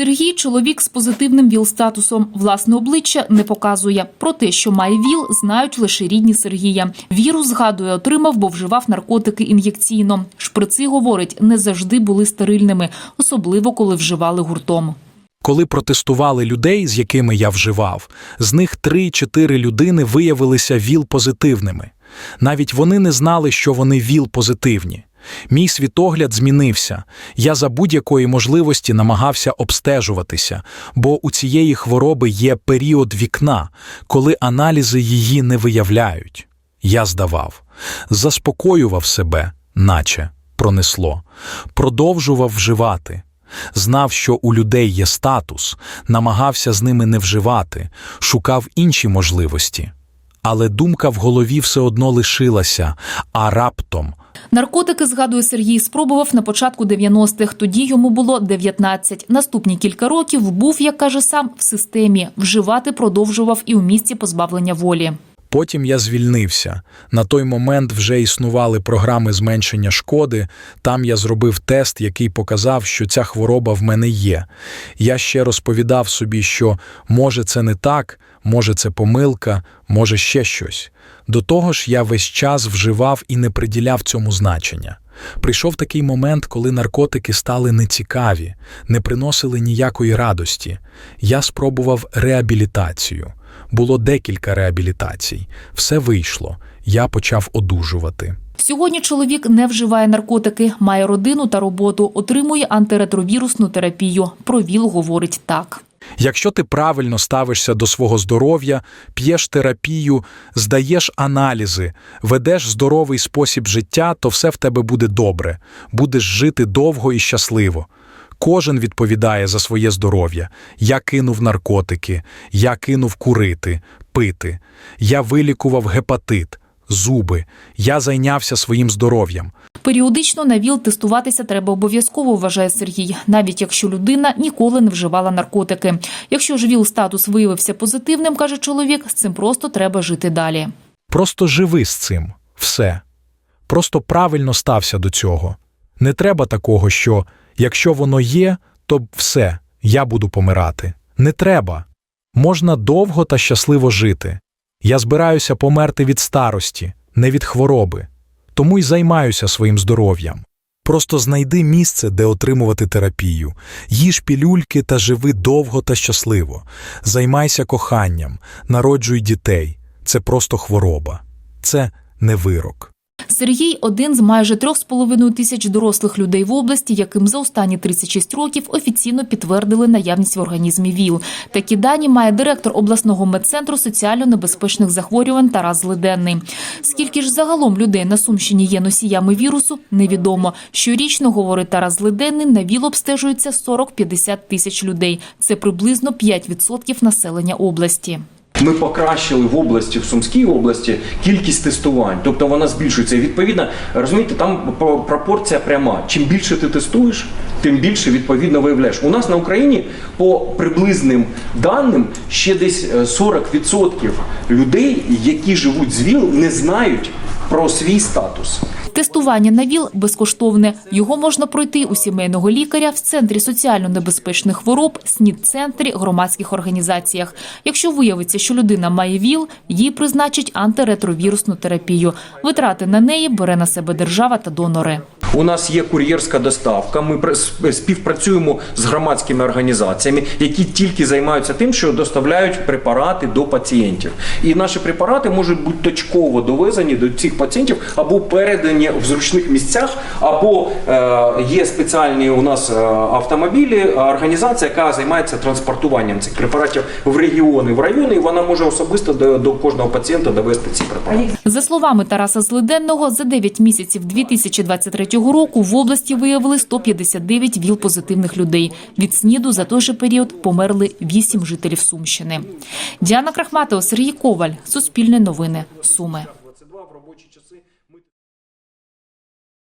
Сергій чоловік з позитивним ВІЛ-статусом. Власне обличчя не показує. Про те, що має ВІЛ, знають лише рідні Сергія. Вірус, згадує, отримав, бо вживав наркотики ін'єкційно. Шприци, говорить, не завжди були стерильними, особливо коли вживали гуртом. Коли протестували людей, з якими я вживав, з них 3-4 людини виявилися ВІЛ-позитивними. Навіть вони не знали, що вони ВІЛ-позитивні. Мій світогляд змінився. Я за будь-якої можливості намагався обстежуватися, бо у цієї хвороби є період вікна, коли аналізи її не виявляють. Я здавав, заспокоював себе, наче пронесло, продовжував вживати. Знав, що у людей є статус, намагався з ними не вживати, шукав інші можливості. Але думка в голові все одно лишилася, а раптом Наркотики, згадує Сергій, спробував на початку 90-х. Тоді йому було 19. Наступні кілька років був, як каже сам, в системі. Вживати продовжував і у місці позбавлення волі. Потім я звільнився. На той момент вже існували програми зменшення шкоди. Там я зробив тест, який показав, що ця хвороба в мене є. Я ще розповідав собі, що може це не так, може це помилка, може ще щось. До того ж, я весь час вживав і не приділяв цьому значення. Прийшов такий момент, коли наркотики стали нецікаві, не приносили ніякої радості. Я спробував реабілітацію. Було декілька реабілітацій. Все вийшло. Я почав одужувати. Сьогодні чоловік не вживає наркотики, має родину та роботу, отримує антиретровірусну терапію. Про ВІЛ говорить так. Якщо ти правильно ставишся до свого здоров'я, п'єш терапію, здаєш аналізи, ведеш здоровий спосіб життя, то все в тебе буде добре, будеш жити довго і щасливо. Кожен відповідає за своє здоров'я. Я кинув наркотики, я кинув курити, пити, я вилікував гепатит, зуби, я зайнявся своїм здоров'ям. Періодично на ВІЛ тестуватися треба обов'язково, вважає Сергій, навіть якщо людина ніколи не вживала наркотики. Якщо ж ВІЛ статус виявився позитивним, каже чоловік, з цим просто треба жити далі. Просто живи з цим. Все. Просто правильно стався до цього. Не треба такого, що якщо воно є, то все, я буду помирати. Не треба. Можна довго та щасливо жити. Я збираюся померти від старості, не від хвороби. Тому й займаюся своїм здоров'ям. Просто знайди місце, де отримувати терапію, їж пілюльки та живи довго та щасливо. Займайся коханням, народжуй дітей. Це просто хвороба. Це не вирок. Сергій один з майже трьох з половиною тисяч дорослих людей в області, яким за останні 36 років офіційно підтвердили наявність в організмі ВІЛ. Такі дані має директор обласного медцентру соціально небезпечних захворювань Тарас Злиденний. Скільки ж загалом людей на Сумщині є носіями вірусу, невідомо. Щорічно, говорить Тарас Злиденний, на ВІЛ обстежується 40-50 тисяч людей. Це приблизно 5% населення області. Ми покращили в області, в Сумській області кількість тестувань, тобто вона збільшується. І відповідно, розумієте, там про- пропорція пряма. Чим більше ти тестуєш, тим більше відповідно виявляєш. У нас на Україні по приблизним даним ще десь е, 40% людей, які живуть з ВІЛ, не знають про свій статус. Тестування на ВІЛ безкоштовне. Його можна пройти у сімейного лікаря в центрі соціально небезпечних хвороб, СНІД-центрі, громадських організаціях. Якщо виявиться, що людина має ВІЛ, їй призначать антиретровірусну терапію. Витрати на неї бере на себе держава та донори. У нас є кур'єрська доставка. Ми пр- співпрацюємо з громадськими організаціями, які тільки займаються тим, що доставляють препарати до пацієнтів. І наші препарати можуть бути точково довезені до цих пацієнтів або передані в зручних місцях, або е, є спеціальні у нас е, автомобілі, організація, яка займається транспортуванням цих препаратів в регіони, в райони, і вона може особисто до кожного пацієнта довести ці препарати. За словами Тараса Злиденного, за 9 місяців 2023 року в області виявили 159 ВІЛ-позитивних людей. Від СНІДу за той же період померли 8 жителів Сумщини. Діана Крахматова, Сергій Коваль, Суспільне новини, Суми.